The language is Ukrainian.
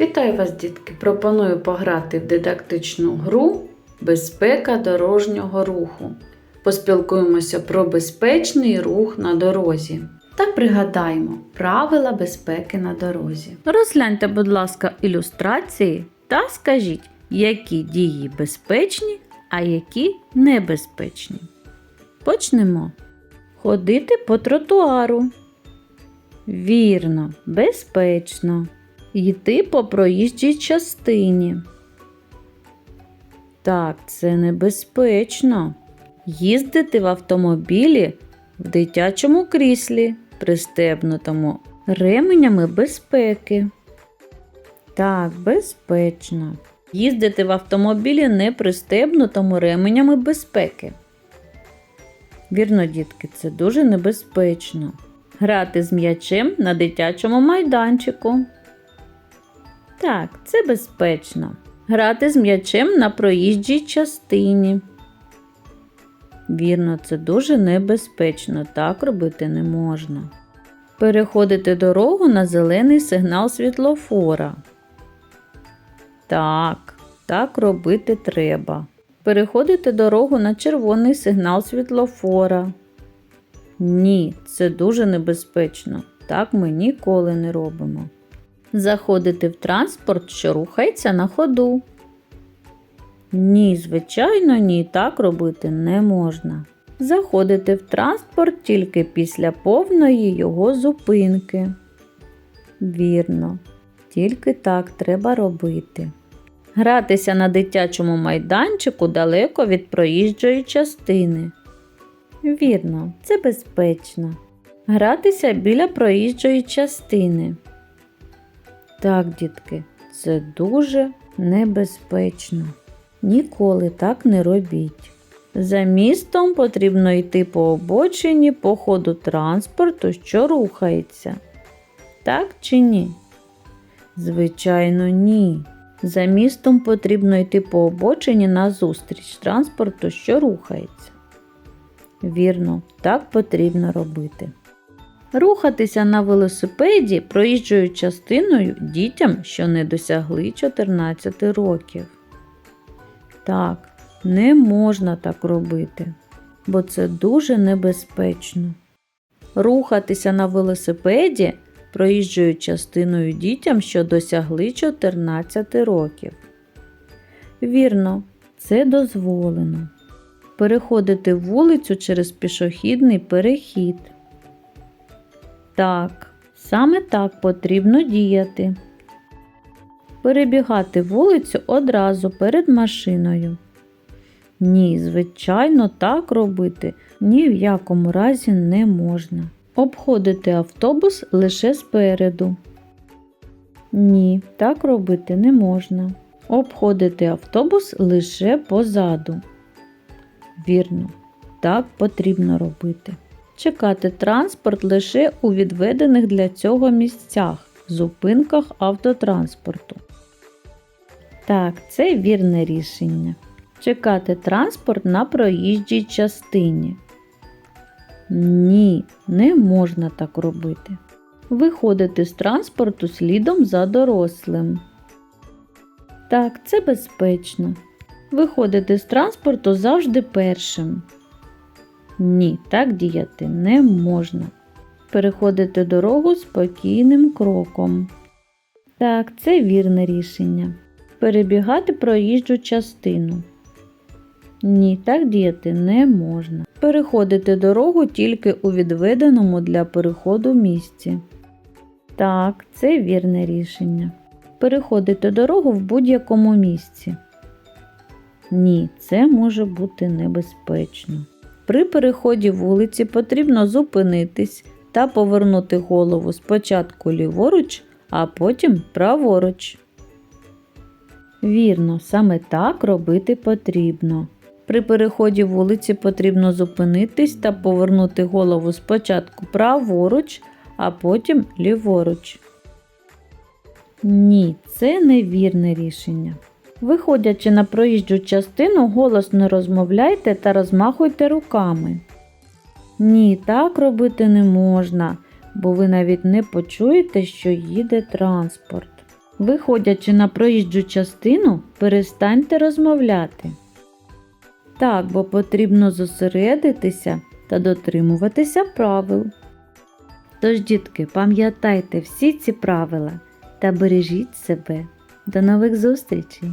Вітаю вас, дітки! Пропоную пограти в дидактичну гру Безпека дорожнього руху. Поспілкуємося про безпечний рух на дорозі та пригадаємо правила безпеки на дорозі. Розгляньте, будь ласка, ілюстрації та скажіть, які дії безпечні, а які небезпечні. Почнемо. Ходити по тротуару. Вірно, безпечно. Йти по проїжджій частині. Так, це небезпечно. Їздити в автомобілі в дитячому кріслі, пристебнутому ременями безпеки. Так, безпечно. Їздити в автомобілі не пристебнутому ременями безпеки. Вірно, дітки, це дуже небезпечно. Грати з м'ячем на дитячому майданчику. Так, це безпечно. Грати з м'ячем на проїжджій частині. Вірно, це дуже небезпечно. Так робити не можна. Переходити дорогу на зелений сигнал світлофора. Так, так робити треба. Переходити дорогу на червоний сигнал світлофора. Ні, це дуже небезпечно. Так ми ніколи не робимо. Заходити в транспорт, що рухається на ходу. Ні, звичайно, ні, так робити не можна. Заходити в транспорт тільки після повної його зупинки. Вірно, тільки так треба робити. Гратися на дитячому майданчику далеко від проїжджої частини. Вірно, це безпечно. Гратися біля проїжджої частини. Так, дітки, це дуже небезпечно. Ніколи так не робіть. За містом потрібно йти по обочині по ходу транспорту, що рухається. Так чи ні? Звичайно, ні. За містом потрібно йти по обочині назустріч транспорту, що рухається. Вірно, так потрібно робити. Рухатися на велосипеді проїжджою частиною дітям, що не досягли 14 років. Так, не можна так робити, бо це дуже небезпечно. Рухатися на велосипеді проїжджою частиною дітям, що досягли 14 років. Вірно, це дозволено. Переходити вулицю через пішохідний перехід. Так, саме так потрібно діяти. Перебігати вулицю одразу перед машиною. Ні, звичайно, так робити ні в якому разі не можна. Обходити автобус лише спереду. Ні, так робити не можна. Обходити автобус лише позаду. Вірно, так потрібно робити. Чекати транспорт лише у відведених для цього місцях, зупинках автотранспорту. Так, це вірне рішення. Чекати транспорт на проїжджій частині. Ні, не можна так робити. Виходити з транспорту слідом за дорослим. Так, це безпечно. Виходити з транспорту завжди першим. Ні, так діяти не можна. Переходити дорогу спокійним кроком. Так, це вірне рішення. Перебігати проїжджу частину. Ні, так діяти не можна. Переходити дорогу тільки у відведеному для переходу місці. Так, це вірне рішення. Переходити дорогу в будь-якому місці. Ні, це може бути небезпечно. При переході вулиці потрібно зупинитись та повернути голову спочатку ліворуч, а потім праворуч. Вірно, саме так робити потрібно. При переході вулиці потрібно зупинитись та повернути голову спочатку праворуч, а потім ліворуч. Ні, це невірне рішення. Виходячи на проїжджу частину, голосно розмовляйте та розмахуйте руками. Ні, так робити не можна, бо ви навіть не почуєте, що їде транспорт. Виходячи на проїжджу частину, перестаньте розмовляти. Так, бо потрібно зосередитися та дотримуватися правил. Тож, дітки, пам'ятайте всі ці правила та бережіть себе. До нових зустрічей!